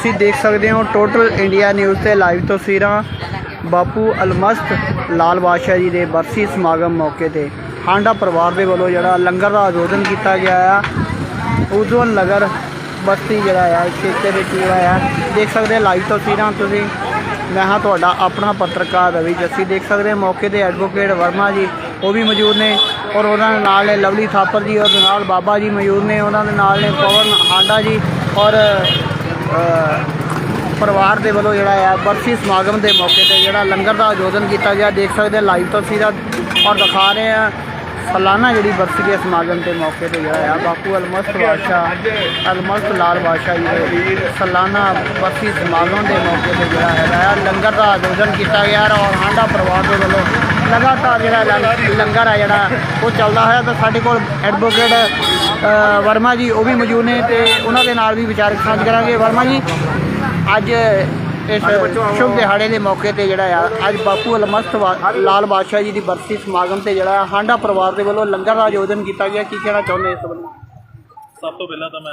ਤੁਸੀਂ ਦੇਖ ਸਕਦੇ ਹੋ ਟੋਟਲ ਇੰਡੀਆ ਨਿਊਜ਼ ਤੇ ਲਾਈਵ ਤਸਵੀਰਾਂ। ਬਾਪੂ ਅਲਮਸਤ ਲਾਲ ਬਾਦਸ਼ਾਹ ਜੀ ਦੇ ਬਰਸੀ ਸਮਾਗਮ ਮੌਕੇ ਤੇ। ਹਾਂਡਾ ਪਰਿਵਾਰ ਦੇ ਵੱਲੋਂ ਜਿਹੜਾ ਲੰਗਰ ਦਾ ਆਯੋਜਨ ਕੀਤਾ ਗਿਆ ਆ ਉਜਵਲ ਨਗਰ ਬਸਤੀ ਜਿਹੜਾ ਆ, ਇਸ ਖੇਤੇ ਵਿੱਚ ਜਿਹੜਾ ਆ, ਦੇਖ ਸਕਦੇ ਲਾਈਵ ਤਸਵੀਰਾਂ ਤੁਸੀਂ। ਮੈਂ ਹਾਂ ਤੁਹਾਡਾ ਆਪਣਾ ਪੱਤਰਕਾਰ ਰਵੀ ਜੱਸੀ। ਦੇਖ ਸਕਦੇ ਮੌਕੇ ਤੇ ਐਡਵੋਕੇਟ ਵਰਮਾ ਜੀ, ਉਹ ਵੀ ਮੌਜੂਦ ਨੇ ਔਰ ਉਹਨਾਂ ਦੇ ਨਾਲ ਨੇ ਲਵਲੀ ਥਾਪਰ ਜੀ ਔਰ ਨਾਲ ਬਾਬਾ ਜੀ ਮੌਜੂਦ ਨੇ। ਉਹਨਾਂ ਦੇ ਨਾਲ ਨੇ ਪਵਨ ਹਾਂਡਾ ਜੀ ਔਰ ਪਰਿਵਾਰ ਦੇ ਵੱਲੋਂ ਜਿਹੜਾ ਆ ਬਰਸੀ ਸਮਾਗਮ ਦੇ ਮੌਕੇ ਤੇ ਜਿਹੜਾ ਲੰਗਰ ਦਾ ਆਯੋਜਨ ਕੀਤਾ ਗਿਆ। ਦੇਖ ਸਕਦੇ ਲਾਈਵ ਤਸਵੀਰਾਂ ਔਰ ਦਿਖਾ ਰਹੇ ਆ। ਸਾਲਾਨਾ ਜਿਹੜੀ ਬਰਸੀ ਦੇ ਸਮਾਗਮ ਦੇ ਮੌਕੇ ਤੇ ਜਿਹੜਾ ਆ, ਬਾਪੂ ਅਲਮਸਤ ਬਾਦਸ਼ਾਹ, ਅਲਮਸਤ ਲਾਲ ਬਾਦਸ਼ਾਹ ਜੀ ਦੇ ਸਾਲਾਨਾ ਬਰਸੀ ਸਮਾਗਮ ਦੇ ਮੌਕੇ ਤੇ ਜਿਹੜਾ ਹੈਗਾ ਆ, ਲੰਗਰ ਦਾ ਆਯੋਜਨ ਕੀਤਾ ਗਿਆ ਔਰ ਹਾਂਡਾ ਪਰਿਵਾਰ ਦੇ ਵੱਲੋਂ ਲਗਾਤਾਰ ਜਿਹੜਾ ਲੰਗ- ਲੰਗਰ ਆ ਜਿਹੜਾ, ਉਹ ਚੱਲਦਾ ਹੋਇਆ ਤਾਂ ਸਾਡੇ ਕੋਲ ਐਡਵੋਕੇਟ ਵਰਮਾ ਜੀ ਉਹ ਵੀ ਮੌਜੂਦ ਨੇ ਤੇ ਉਹਨਾਂ ਦੇ ਨਾਲ ਵੀ ਵਿਚਾਰ ਸਾਂਝ ਕਰਾਂਗੇ। ਵਰਮਾ ਜੀ, ਅੱਜ ਇਸ ਸ਼ੁਭ ਦਿਹਾੜੇ ਦੇ ਮੌਕੇ ਤੇ ਜਿਹੜਾ ਆ ਅੱਜ ਬਾਪੂ ਅਲਮਸਤ ਲਾਲ ਬਾਦਸ਼ਾਹ ਜੀ ਦੀ ਬਰਸੀ ਸਮਾਗਮ ਤੇ ਜਿਹੜਾ ਆ ਹਾਂਡਾ ਪਰਿਵਾਰ ਦੇ ਵੱਲੋਂ ਲੰਗਰ ਦਾ ਆਯੋਜਨ ਕੀਤਾ ਗਿਆ। ਕੀ ਕਹਿਣਾ ਚਾਹੁੰਦੇ ਇਸ ਸੰਬੰਧੀ ਸਭ ਤੋਂ ਪਹਿਲਾਂ ਤਾਂ ਮੈਂ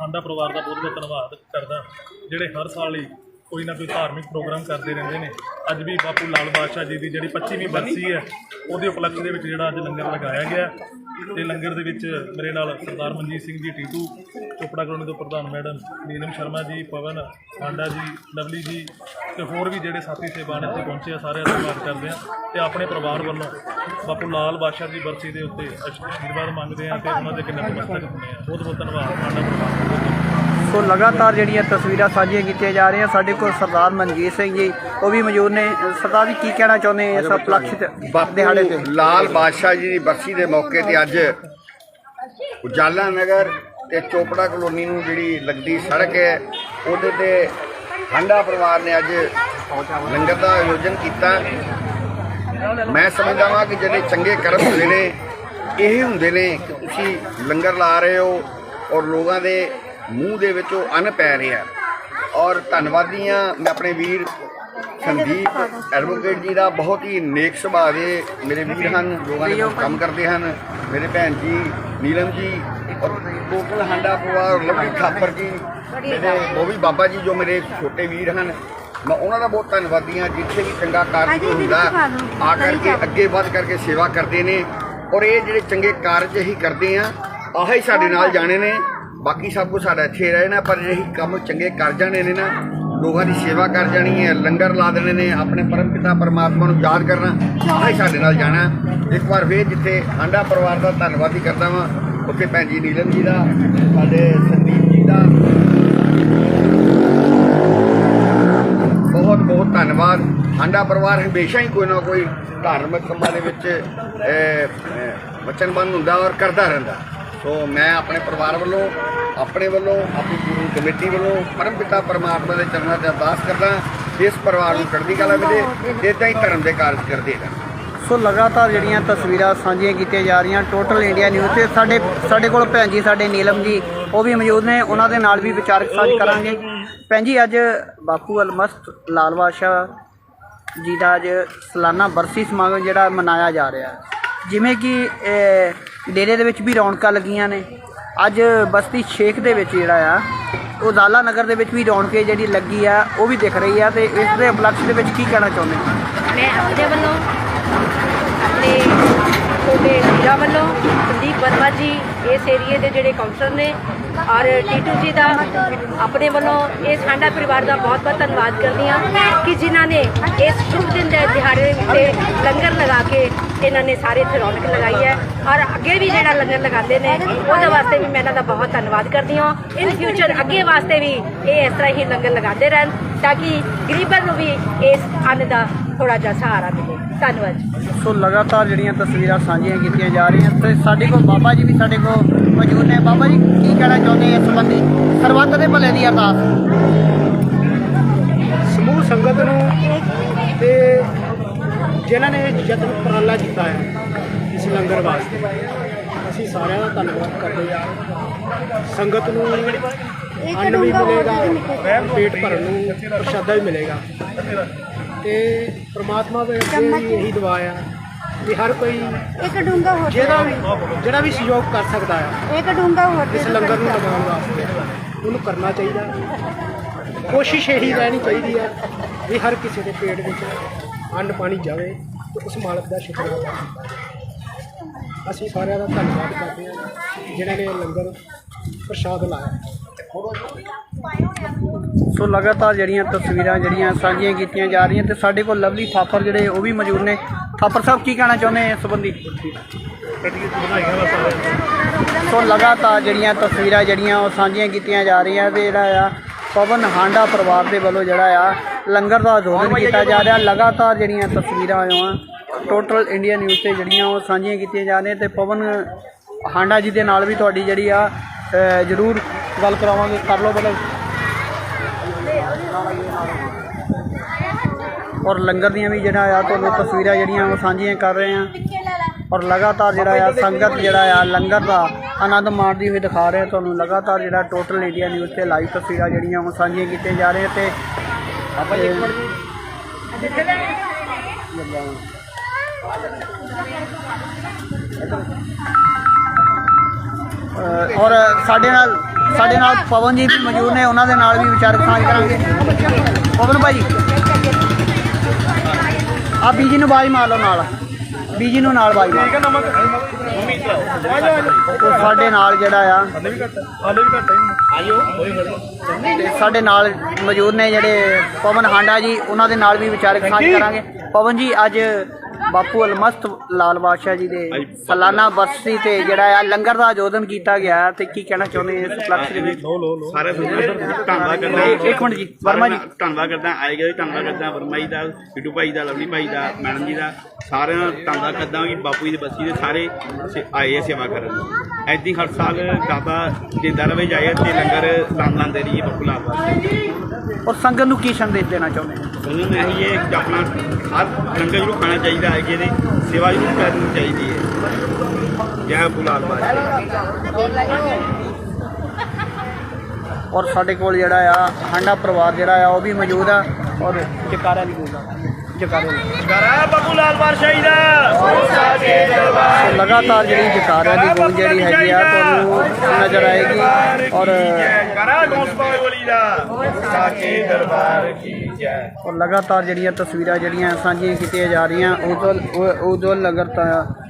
ਹਾਂਡਾ ਪਰਿਵਾਰ ਦਾ ਬਹੁਤ ਬਹੁਤ ਧੰਨਵਾਦ ਕਰਦਾ ਜਿਹੜੇ ਹਰ ਸਾਲ ਹੀ ਕੋਈ ਨਾ ਕੋਈ ਧਾਰਮਿਕ ਪ੍ਰੋਗਰਾਮ ਕਰਦੇ ਰਹਿੰਦੇ ਨੇ। ਅੱਜ ਵੀ ਬਾਪੂ ਲਾਲ ਬਾਦਸ਼ਾਹ ਜੀ ਦੀ ਜਿਹੜੀ 25ਵੀਂ ਬਰਸੀ ਹੈ ਉਹਦੇ ਉਪਲਕਸ਼ ਦੇ ਵਿੱਚ ਜਿਹੜਾ ਅੱਜ ਲੰਗਰ ਲਗਾਇਆ ਗਿਆ ਤੇ ਲੰਗਰ ਦੇ ਵਿੱਚ ਮੇਰੇ ਨਾਲ ਸਰਦਾਰ ਮਨਜੀਤ ਸਿੰਘ ਜੀ ਟੀਟੂ ਚੋਪੜਾ ਕਲੋਨੀ ਤੋਂ ਪ੍ਰਧਾਨ ਮੈਡਮ ਨੀਲਮ ਸ਼ਰਮਾ ਜੀ ਪਵਨ ਹਾਂਡਾ ਜੀ ਲਵਲੀ ਜੀ ਤੇ ਹੋਰ ਵੀ ਜਿਹੜੇ ਸਾਥੀ ਸੇਵਾਨ ਇੱਥੇ ਪਹੁੰਚੇ ਆ ਸਾਰਿਆਂ ਦਾ ਧੰਨਵਾਦ ਕਰਦੇ ਆ ਤੇ ਆਪਣੇ ਪਰਿਵਾਰ ਵੱਲੋਂ ਬਾਪੂ ਲਾਲ ਬਾਦਸ਼ਾਹ ਦੀ ਬਰਸੀ ਦੇ ਉੱਤੇ ਅਸ਼- ਆਸ਼ੀਰਵਾਦ ਮੰਗਦੇ ਆ ਤੇ ਉਹਨਾਂ ਦੇ ਕਿੰਨੇ ਨਮਸਤਕ ਹੁੰਦੇ ਆ। ਬਹੁਤ ਬਹੁਤ ਧੰਨਵਾਦ ਹਾਂਡਾ ਪਰਿਵਾਰ ਸੋ ਲਗਾਤਾਰ ਜਿਹੜੀਆਂ ਤਸਵੀਰਾਂ ਸਾਂਝੀਆਂ ਕੀਤੀਆਂ ਜਾ ਰਹੀਆਂ ਸਾਡੇ ਕੋਲ ਸਰਦਾਰ ਮਨਜੀਤ ਸਿੰਘ ਜੀ ਉਹ ਵੀ ਮੌਜੂਦ ਨੇ। ਸਰਦਾਰ ਜੀ ਕੀ ਕਹਿਣਾ ਚਾਹੁੰਦੇ ਇਸ ਉਪਲਕਸ਼ ਦਿਹਾੜੇ ਤੇ? ਲਾਲ ਬਾਦਸ਼ਾਹ ਜੀ ਦੀ ਬਰਸੀ ਦੇ ਮੌਕੇ ਤੇ ਅੱਜ ਉਜਾਲਾ ਨਗਰ ਤੇ ਚੋਪੜਾ ਕਲੋਨੀ ਨੂੰ ਜਿਹੜੀ ਲੱਗਦੀ ਸੜਕ ਹੈ, ਉਹਦੇ ਤੇ ਹੰਡਾ ਪਰਿਵਾਰ ਨੇ ਅੱਜ ਲੰਗਰ ਦਾ ਆਯੋਜਨ ਕੀਤਾ। ਮੈਂ ਸਮਝਦਾ ਹਾਂ ਕਿ ਜਿਹੜੇ ਚੰਗੇ ਕਰਮ ਹੁੰਦੇ ਨੇ, ਇਹ ਹੁੰਦੇ ਨੇ ਕਿ ਤੁਸੀਂ ਲੰਗਰ ਲਾ ਰਹੇ ਹੋ ਔਰ ਲੋਕਾਂ ਦੇ ਮੂੰਹ ਦੇ ਵਿੱਚ ਉਹ ਅੰਨ ਪੈ ਰਿਹਾ ਔਰ ਧੰਨਵਾਦੀ ਹਾਂ, ਮੈਂ ਆਪਣੇ ਵੀਰ ਸੰਦੀਪ ਐਡਵੋਕੇਟ ਜੀ ਦਾ ਬਹੁਤ ਹੀ ਨੇਕ ਸੁਭਾਅ ਦੇ ਮੇਰੇ ਵੀਰ ਹਨ, ਲੋਕਾਂ ਦੇ ਕੰਮ ਕਰਦੇ ਹਨ। ਮੇਰੇ ਭੈਣ ਜੀ, ਨੀਲਮ ਜੀ ਔਰ ਟੋਟਲ ਹਾਂਡਾ ਪਰਿਵਾਰ ਲਵਲੀ ਥਾਪਰ ਜੀ ਮੇਰੇ ਉਹ ਵੀ ਬਾਬਾ ਜੀ ਜੋ ਮੇਰੇ ਛੋਟੇ ਵੀਰ ਹਨ ਮੈਂ ਉਹਨਾਂ ਦਾ ਬਹੁਤ ਧੰਨਵਾਦੀ ਹਾਂ ਜਿੱਥੇ ਵੀ ਚੰਗਾ ਕਾਰਜ ਹੁੰਦਾ ਆ ਕਰਕੇ ਅੱਗੇ ਵੱਧ ਕਰਕੇ ਸੇਵਾ ਕਰਦੇ ਨੇ ਔਰ ਇਹ ਜਿਹੜੇ ਚੰਗੇ ਕਾਰਜ ਹੀ ਕਰਦੇ ਆ ਆਹ ਸਾਡੇ ਨਾਲ ਜਾਣੇ ਨੇ ਬਾਕੀ ਸਭ ਕੁਝ ਸਾਡਾ ਇੱਥੇ ਰਹੇ ਨਾ ਪਰ ਇਹੀ ਕੰਮ ਚੰਗੇ ਕਰ ਜਾਣੇ ਨੇ ਨਾ ਲੋਕਾਂ ਦੀ ਸੇਵਾ ਕਰ ਜਾਣੀ ਹੈ ਲੰਗਰ ਲਾ ਦੇਣੇ ਨੇ ਆਪਣੇ ਪਰਮ ਪਿਤਾ ਪਰਮਾਤਮਾ ਨੂੰ ਯਾਦ ਕਰਨਾ ਆਹ ਸਾਡੇ ਨਾਲ ਜਾਣਾ। ਇੱਕ ਵਾਰ ਫੇਰ ਜਿੱਥੇ ਹਾਂਡਾ ਪਰਿਵਾਰ ਦਾ ਧੰਨਵਾਦ ਕਰਦਾ ਵਾਂ ਉੱਥੇ ਭੈਣ ਜੀ ਨੀਲਮ ਜੀ ਦਾ ਸਾਡੇ ਸੰਦੀਪ ਜੀ ਦਾ। ਬਹੁਤ ਬਹੁਤ ਧੰਨਵਾਦ। ਹਾਂਡਾ ਪਰਿਵਾਰ ਹਮੇਸ਼ਾ ਹੀ ਕੋਈ ਨਾ ਕੋਈ ਧਾਰਮਿਕ ਕੰਮਾਂ ਦੇ ਵਿੱਚ ਅਹ, ਵਚਨਬੰਦ ਹੁੰਦਾ ਔਰ ਕਰਦਾ ਰਹਿੰਦਾ। ਸੋ ਮੈਂ ਆਪਣੇ ਪਰਿਵਾਰ ਵੱਲੋਂ ਆਪਣੇ ਵੱਲੋਂ ਆਪਣੀ ਪੂਰੀ ਕਮੇਟੀ ਵੱਲੋਂ ਪਰਮ ਪਿਤਾ ਪਰਮਾਤਮਾ ਦੇ ਚਰਨਾਂ 'ਚ ਅਰਦਾਸ ਕਰਦਾ ਇਸ ਪਰਿਵਾਰ ਨੂੰ ਚੜ੍ਹਦੀ ਕਲਾ ਮਿਲੇ ਇਦਾਂ ਹੀ ਧਰਮ ਦੇ ਕਾਰਜ ਕਰਦੇ ਰਹਿਣ। ਸੋ ਲਗਾਤਾਰ ਜਿਹੜੀਆਂ ਤਸਵੀਰਾਂ ਸਾਂਝੀਆਂ ਕੀਤੀਆਂ ਜਾ ਰਹੀਆਂ ਟੋਟਲ ਇੰਡੀਆ ਨਿਊਜ਼ ਤੇ ਸਾਡੇ ਸਾਡੇ ਕੋਲ ਭੈਣ ਜੀ, ਸਾਡੇ ਨੀਲਮ ਜੀ, ਉਹ ਵੀ ਮੌਜੂਦ ਨੇ, ਉਹਨਾਂ ਦੇ ਨਾਲ ਵੀ ਵਿਚਾਰਕ ਸਾਂਝ ਕਰਾਂਗੇ। ਭੈਣ ਜੀ, ਅੱਜ ਬਾਪੂ ਅਲਮਸਤ ਲਾਲ ਬਾਦਸ਼ਾਹ ਜੀ ਦਾ ਅੱਜ ਸਾਲਾਨਾ ਬਰਸੀ ਸਮਾਗਮ ਜਿਹੜਾ ਮਨਾਇਆ ਜਾ ਰਿਹਾ ਹੈ। ਜਿਵੇਂ ਕਿ ਡੇਰੇ ਦੇ ਵਿੱਚ ਵੀ ਰੌਣਕਾਂ ਲੱਗੀਆਂ ਨੇ। ਅੱਜ ਬਸਤੀ ਸ਼ੇਖ ਦੇ ਵਿੱਚ ਜਿਹੜਾ ਆ, ਉਹ ਜ਼ਾਲਾ ਨਗਰ ਦੇ ਵਿੱਚ ਵੀ ਰੌਣਕ ਜਿਹੜੀ ਲੱਗੀ ਆ, ਉਹ ਵੀ ਦਿਖ ਰਹੀ ਆ ਤੇ ਇਸ ਦੇ ਉਪਲਕਸ਼ ਦੇ ਵਿੱਚ ਕੀ ਕਹਿਣਾ ਚਾਹੁੰਦੇ ਮੈਂ ਆਪਣੇ ਵੱਲੋਂ ਆਪਣੇ ਛੋਟੇ ਵੀਰਾਂ ਵੱਲੋਂ ਸੰਦੀਪ ਵਰਮਾ ਜੀ, ਇਸ ਏਰੀਏ ਦੇ ਜਿਹੜੇ ਕਾਉਂਸਲਰ ਨੇ, ਔਰ ਟੀਟੂ ਜੀ ਦਾ ਆਪਣੇ ਵੱਲੋਂ ਇਸ ਹਾਂਡਾ ਪਰਿਵਾਰ ਦਾ ਬਹੁਤ ਬਹੁਤ ਧੰਨਵਾਦ ਕਰਦੀ ਹਾਂ ਕਿ ਜਿਨ੍ਹਾਂ ਨੇ ਇਸ ਸ਼ੁਭ ਦਿਨ ਦੇ ਦਿਹਾੜੇ ਉੱਤੇ ਲੰਗਰ ਲਗਾ ਕੇ ਇਹਨਾਂ ਨੇ ਸਾਰੇ ਇੱਥੇ ਰੌਣਕ ਲਗਾਈ ਹੈ। ਔਰ ਅੱਗੇ ਵੀ ਜਿਹੜਾ ਲੰਗਰ ਲਗਾਉਂਦੇ ਨੇ, ਉਹਦੇ ਵਾਸਤੇ ਵੀ ਮੈਂ ਇਹਨਾਂ ਦਾ ਬਹੁਤ ਧੰਨਵਾਦ ਕਰਦੀ ਹਾਂ। ਇਨ ਫਿਊਚਰ ਅੱਗੇ ਵਾਸਤੇ ਵੀ ਇਹ ਇਸ ਤਰ੍ਹਾਂ ਹੀ ਲੰਗਰ ਲਗਾਉਂਦੇ ਰਹਿਣ ਤਾਂ ਕਿ ਗਰੀਬਾਂ ਨੂੰ ਵੀ ਇਸ ਅੰਨ ਦਾ ਥੋੜਾ ਜਿਹਾ ਸਹਾਰਾ ਮਿਲੇ। ਧੰਨਵਾਦ ਜੀ। ਸੋ ਲਗਾਤਾਰ ਜਿਹੜੀਆਂ ਤਸਵੀਰਾਂ ਸਾਂਝੀਆਂ ਕੀਤੀਆਂ ਜਾ ਰਹੀਆਂ ਤੇ ਸਾਡੇ ਕੋਲ ਬਾਬਾ ਜੀ ਵੀ ਸਾਡੇ ਕੋਲ ਮੌਜੂਦ ਨੇ। ਬਾਬਾ ਜੀ ਕੀ ਕਹਿਣਾ ਚਾਹੁੰਦੇ ਇਸ ਸੰਬੰਧੀ? ਸਰਬੱਤ ਦੇ ਭਲੇ ਦੀ ਅਰਦਾਸ। ਸਮੂਹ ਸੰਗਤ ਨੂੰ ਤੇ ਜਿਨ੍ਹਾਂ ਨੇ ਯਤਨ ਉਪਰਾਲਾ ਕੀਤਾ ਹੈ ਇਸ ਲੰਗਰ ਵਾਸਤੇ ਅਸੀਂ ਸਾਰਿਆਂ ਦਾ ਧੰਨਵਾਦ ਕਰਦੇ ਹਾਂ। ਸੰਗਤ ਨੂੰ ਅੰਨ ਵੀ ਮਿਲੇਗਾ। ਪੇਟ ਭਰਨ ਨੂੰ ਪ੍ਰਸ਼ਾਦਾ ਵੀ ਮਿਲੇਗਾ। ਤੇ ਪ੍ਰਮਾਤਮਾ ਦੇ ਅੱਗੇ ਵੀ ਇਹੀ ਦੁਆ ਆ ਕਿ ਹਰ ਕੋਈ ਇੱਕ ਡੂੰਗਾ ਹੋਰ ਜਿਹੜਾ ਵੀ ਜਿਹੜਾ ਵੀ ਸਹਿਯੋਗ ਕਰ ਸਕਦਾ ਆ ਇੱਕ ਡੂੰਗਾ ਹੋਰ ਇਸ ਲੰਗਰ ਨੂੰ ਲਗਾਉਣ ਵਾਸਤੇ ਉਹਨੂੰ ਕਰਨਾ ਚਾਹੀਦਾ। ਕੋਸ਼ਿਸ਼ ਇਹੀ ਰਹਿਣੀ ਚਾਹੀਦੀ ਹੈ ਵੀ ਹਰ ਕਿਸੇ ਦੇ ਪੇਟ ਵਿੱਚ ਅੰਨ ਪਾਣੀ ਜਾਵੇ ਤੇ ਉਸ ਮਾਲਕ ਦਾ ਸ਼ੁਕਰਾਨਾ ਕੀਤਾ ਜਾਵੇ। ਅਸੀਂ ਸਾਰਿਆਂ ਦਾ ਧੰਨਵਾਦ ਕਰਦੇ ਹਾਂ ਜਿਨ੍ਹਾਂ ਨੇ ਲੰਗਰ ਪ੍ਰਸ਼ਾਦ ਲਾਇਆ। ਸੋ ਲਗਾਤਾਰ ਜਿਹੜੀਆਂ ਤਸਵੀਰਾਂ ਜਿਹੜੀਆਂ ਸਾਂਝੀਆਂ ਕੀਤੀਆਂ ਜਾ ਰਹੀਆਂ ਤੇ ਸਾਡੇ ਕੋਲ ਲਵਲੀ ਥਾਪਰ ਜਿਹੜੇ ਉਹ ਵੀ ਮੌਜੂਦ ਨੇ। ਥਾਪਰ ਸਾਹਿਬ ਕੀ ਕਹਿਣਾ ਚਾਹੁੰਦੇ ਇਸ ਸੰਬੰਧੀ? ਸੋ ਲਗਾਤਾਰ ਜਿਹੜੀਆਂ ਤਸਵੀਰਾਂ ਜਿਹੜੀਆਂ ਉਹ ਸਾਂਝੀਆਂ ਕੀਤੀਆਂ ਜਾ ਰਹੀਆਂ ਤੇ ਜਿਹੜਾ ਆ ਪਵਨ ਹਾਂਡਾ ਪਰਿਵਾਰ ਦੇ ਵੱਲੋਂ ਜਿਹੜਾ ਆ ਲੰਗਰ ਦਾ ਆਯੋਜਨ ਕੀਤਾ ਜਾ ਰਿਹਾ। ਲਗਾਤਾਰ ਜਿਹੜੀਆਂ ਤਸਵੀਰਾਂ ਆ ਟੋਟਲ ਇੰਡੀਆ ਨਿਊਜ਼ ਤੇ ਜਿਹੜੀਆਂ ਉਹ ਸਾਂਝੀਆਂ ਕੀਤੀਆਂ ਜਾ ਰਹੀਆਂ ਤੇ ਪਵਨ ਹਾਂਡਾ ਜੀ ਦੇ ਨਾਲ ਵੀ ਤੁਹਾਡੀ ਜਿਹੜੀ ਆ ਜ਼ਰੂਰ ਗੱਲ ਕਰਾਵਾਂਗੇ। ਕਰ ਲਓ ਪਹਿਲਾਂ। ਔਰ ਲੰਗਰ ਦੀਆਂ ਵੀ ਜਿਹੜਾ ਆ ਤੁਹਾਨੂੰ ਤਸਵੀਰਾਂ ਜਿਹੜੀਆਂ ਉਹ ਸਾਂਝੀਆਂ ਕਰ ਰਹੇ ਆ ਔਰ ਲਗਾਤਾਰ ਜਿਹੜਾ ਆ ਸੰਗਤ ਜਿਹੜਾ ਆ ਲੰਗਰ ਦਾ ਆਨੰਦ ਮਾਣਦੀ ਹੋਈ ਦਿਖਾ ਰਹੇ ਤੁਹਾਨੂੰ ਲਗਾਤਾਰ ਜਿਹੜਾ ਟੋਟਲ ਇੰਡੀਆ ਨਿਊਜ਼ ਤੇ ਲਾਈਵ ਤਸਵੀਰਾਂ ਜਿਹੜੀਆਂ ਉਹ ਸਾਂਝੀਆਂ ਕੀਤੀਆਂ ਜਾ ਰਹੀਆਂ ਤੇ ਆਪਾਂ ਇੱਕ ਮਿੰਟ ਅ, ਔਰ ਸਾਡੇ ਨਾਲ ਸਾਡੇ ਨਾਲ ਪਵਨ ਜੀ ਵੀ ਮੌਜੂਦ ਨੇ ਉਹਨਾਂ ਦੇ ਨਾਲ ਵੀ ਵਿਚਾਰ ਸਾਂਝ ਕਰਾਂਗੇ। ਪਵਨ ਭਾਈ ਆ ਬੀਜੀ ਨੂੰ ਬਾਜ ਮਾਰ ਲਓ ਨਾਲ। ਬੀਜੀ ਨੂੰ ਨਾਲ ਬਾਜ ਮਾਰ। ਉਹ ਸਾਡੇ ਨਾਲ ਜਿਹੜਾ ਆ ਤੇ ਸਾਡੇ ਨਾਲ ਮੌਜੂਦ ਨੇ ਜਿਹੜੇ ਪਵਨ ਹਾਂਡਾ ਜੀ ਉਹਨਾਂ ਦੇ ਨਾਲ ਵੀ ਵਿਚਾਰਕ ਸਾਂਝ ਕਰਾਂਗੇ। ਪਵਨ ਜੀ ਅੱਜ ਬਾਪੂ ਅਲਮਸਤ ਲਾਲ ਬਾਦਸ਼ਾਹ ਜੀ ਦੇ ਸਾਲਾਨਾ ਬਰਸੀ ਤੇ ਜਿਹੜਾ ਆ ਲੰਗਰ ਦਾ ਆਯੋਜਨ ਕੀਤਾ ਗਿਆ ਤੇ ਕੀ ਕਹਿਣਾ ਚਾਹੁੰਦੇ ਇਸ ਉਪਲਕਸ਼ ਦੇ ਵਿੱਚ? ਲੋ ਲੋ ਲੋ। ਸਾਰੇ ਧੰਨਵਾਦ ਕਰਦਾ ਇੱਕ- ਇੱਕ ਮਿੰਟ ਜੀ, ਵਰਮਾ ਜੀ। ਧੰਨਵਾਦ ਕਰਦਾ ਆਏ ਗਏ ਧੰਨਵਾਦ ਕਰਦਾ ਵਰਮਾ ਜੀ ਦਾ ਬਿੱਟੂ ਭਾਈ ਦਾ ਲਵਲੀ ਭਾਈ ਦਾ ਮੈਡਮ ਜੀ ਦਾ। ਸਾਰਿਆਂ ਦਾ ਧੰਨਵਾਦ ਕਰਦਾ ਕਿ ਬਾਪੂ ਜੀ ਦੇ ਬੱਸੀ ਦੇ ਸਾਰੇ ਸੇ- ਆਏ ਆ ਸੇਵਾ ਕਰਨ। ਐਦੀ ਹਰ ਸਾਲ ਦਾਦਾ ਦੇ ਦਰ ਵਿੱਚ ਆਏ ਤੇ ਲੰਗਰ ਲਾਉਣ ਲਾਉਂਦੇ ਰਹੀਏ ਬਾਪੂ ਲਾਲ ਵਾਸਤੇ। ਔਰ ਸੰਗਤ ਨੂੰ ਕੀ ਸੰਦੇਸ਼ ਦੇਣਾ ਚਾਹੁੰਦੇ ਹੋ? ਉਹਨਾਂ ਨੇ ਇਹੀ ਕਿ ਆਪਣਾ ਹਰ ਲੰਗਰ ਜ਼ਰੂਰ ਖਾਣਾ ਚਾਹੀਦਾ ਹੈ ਕਿ ਇਹਦੇ ਸੇਵਾ ਜ਼ਰੂਰ ਕਰਨੀ ਚਾਹੀਦੀ ਹੈ। ਜੈ ਬਾਪੂ ਲਾਲ ਬਾਦਸ਼ਾਹ ਔਰ ਸਾਡੇ ਕੋਲ ਜਿਹੜਾ ਆ ਹਾਂਡਾ ਪਰਿਵਾਰ ਜਿਹੜਾ ਆ ਉਹ ਵੀ ਮੌਜੂਦ ਆ ਔਰ ਜਕਾਰਾ ਵੀ ਬੋਲਦਾ ਜਕਾਰੇ ਲਈ। ਕਰਾ ਲਾਲ ਬਾਦਸ਼ਾਹ ਦਾ ਸੋ ਲਗਾਤਾਰ ਜਿਹੜੀ ਜਕਾਰਿਆਂ ਦੀ ਗੂੰਜ ਜਿਹੜੀ ਹੈਗੀ ਆ ਤੁਹਾਨੂੰ ਨਜ਼ਰ ਆਏਗੀ ਔਰ ਜੈ। ਔਰ ਲਗਾਤਾਰ ਜਿਹੜੀਆਂ ਤਸਵੀਰਾਂ ਜਿਹੜੀਆਂ ਸਾਂਝੀਆਂ ਕੀਤੀਆਂ ਜਾ ਰਹੀਆਂ ਉਦੋਂ ਉਦੋਂ ਲੰਗਰ ਤਾਂ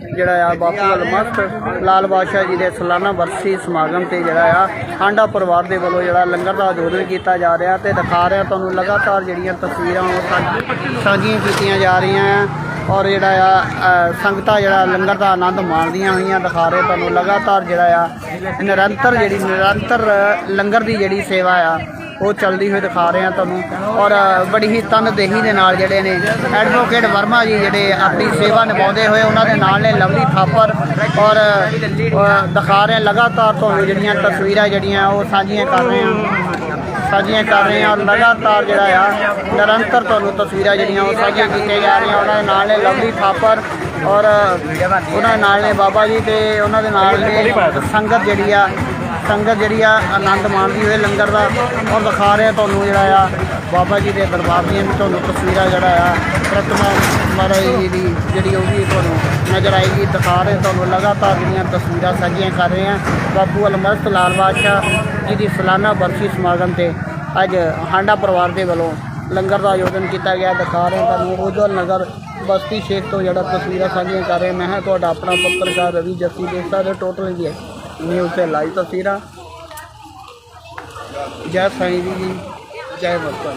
ਜਿਹੜਾ ਆ ਬਾਪੂ ਅਲਮਸਤ ਲਾਲ ਬਾਦਸ਼ਾਹ ਜੀ ਦੇ ਸਾਲਾਨਾ ਵਰਸੀ ਸਮਾਗਮ ਤੇ ਜਿਹੜਾ ਆ ਹਾਂਡਾ ਪਰਿਵਾਰ ਦੇ ਵੱਲੋਂ ਜਿਹੜਾ ਲੰਗਰ ਦਾ ਆਯੋਜਨ ਕੀਤਾ ਜਾ ਰਿਹਾ ਤੇ ਦਿਖਾ ਰਿਹਾ ਤੁਹਾਨੂੰ ਲਗਾਤਾਰ ਜਿਹੜੀਆਂ ਤਸਵੀਰਾਂ ਉਹ ਸਾਂਝ- ਸਾਂਝੀਆਂ ਕੀਤੀਆਂ ਜਾ ਰਹੀਆਂ ਆ ਔਰ ਜਿਹੜਾ ਆ ਸੰਗਤਾਂ ਜਿਹੜਾ ਲੰਗਰ ਦਾ ਆਨੰਦ ਮਾਣਦੀਆਂ ਹੋਈਆਂ ਦਿਖਾ ਰਹੇ ਤੁਹਾਨੂੰ। ਲਗਾਤਾਰ ਜਿਹੜਾ ਆ, ਨਿਰੰਤਰ ਜਿਹੜੀ, ਨਿਰੰਤਰ ਲੰਗਰ ਦੀ ਜਿਹੜੀ ਸੇਵਾ ਆ, ਉਹ ਚੱਲਦੀ ਹੋਈ ਦਿਖਾ ਰਹੇ ਆ ਤੁਹਾਨੂੰ। ਔਰ ਬੜੀ ਹੀ ਤਨਦੇਹੀ ਦੇ ਨਾਲ ਜਿਹੜੇ ਨੇ, ਐਡਵੋਕੇਟ ਵਰਮਾ ਜੀ ਜਿਹੜੇ ਆਪਣੀ ਸੇਵਾ ਨਿਭਾਉਂਦੇ ਹੋਏ, ਉਹਨਾਂ ਦੇ ਨਾਲ ਨੇ ਲਵਲੀ ਥਾਪਰ। ਔਰ ਦਿਖਾ ਰਹੇ ਲਗਾਤਾਰ ਤੁਹਾਨੂੰ ਜਿਹੜੀਆਂ ਤਸਵੀਰਾਂ ਜਿਹੜੀਆਂ, ਉਹ ਸਾਂਝੀਆਂ ਕਰ ਰਹੇ ਆ। ਸਾਂਝੀਆਂ ਕਰ ਰਹੇ ਆ ਲਗਾਤਾਰ ਜਿਹੜਾ ਆ, ਨਿਰੰਤਰ ਤੁਹਾਨੂੰ ਤਸਵੀਰਾਂ ਜਿਹੜੀਆਂ, ਉਹ ਸਾਂਝੀਆਂ ਕੀਤੀਆਂ ਜਾ ਰਹੀਆਂ। ਉਹਨਾਂ ਦੇ ਨਾਲ ਨੇ ਲਵਲੀ ਥਾਪਰ। ਔਰ ਉਹਨਾਂ ਦੇ ਨਾਲ ਨੇ ਬਾਬਾ ਜੀ ਤੇ ਉਹਨਾਂ ਦੇ ਨਾਲ ਨੇ ਸੰਗਤ ਜਿਹੜੀ ਆ, ਸੰਗਤ ਜਿਹੜੀ ਆ, ਆਨੰਦ ਮਾਣਦੀ ਹੋਏ ਲੰਗਰ ਦਾ। ਔਰ ਦਿਖਾ ਰਿਹਾ ਤੁਹਾਨੂੰ ਜਿਹੜਾ ਆ, ਬਾਬਾ ਜੀ ਦੇ ਦਰਬਾਰ ਦੀਆਂ ਵੀ ਤੁਹਾਨੂੰ ਤਸਵੀਰਾਂ ਜਿਹੜਾ ਆ, ਪ੍ਰਤਮਾ ਮਹਾਰਾਜ ਜੀ ਦੀ ਜਿਹੜੀ ਉਹ ਵੀ ਤੁਹਾਨੂੰ ਨਜ਼ਰ ਆਏਗੀ। ਦਿਖਾ ਰਹੇ ਤੁਹਾਨੂੰ ਲਗਾਤਾਰ ਜਿਹੜੀਆਂ ਤਸਵੀਰਾਂ ਸਾਂਝੀਆਂ ਕਰ ਰਹੇ ਆ। ਬਾਬੂ ਅਲਮਸਤ ਲਾਲ ਬਾਦਸ਼ਾਹ ਜੀ ਦੀ ਸਾਲਾਨਾ ਬਰਸੀ ਸਮਾਗਮ ਤੇ ਅੱਜ ਹਾਂਡਾ ਪਰਿਵਾਰ ਦੇ ਵੱਲੋਂ ਲੰਗਰ ਦਾ ਆਯੋਜਨ ਕੀਤਾ ਗਿਆ। ਦਿਖਾ ਰਹੇ ਤੁਹਾਨੂੰ ਉਜਵਲ ਨਗਰ ਬਸਤੀ ਸ਼ੇਖ ਤੋਂ ਜਿਹੜਾ ਤਸਵੀਰਾਂ ਸਾਂਝੀਆਂ ਕਰ ਰਿਹਾ ਮੈਂ ਹਾਂ ਤੁਹਾਡਾ ਆਪਣਾ ਪੱਤਰਕਾਰ ਰਵੀ ਜੱਸੀ ਦੇਖ ਸਕਦੇ ਟੋਟਲ ਇੰਡੀਆ ਨਿਊਜ਼ ਤੇ ਲਾਈਵ ਤਸਵੀਰਾਂ। ਜੈ ਸਾਈਂ ਜੀ ਜੈ ਮਸਤਾਨ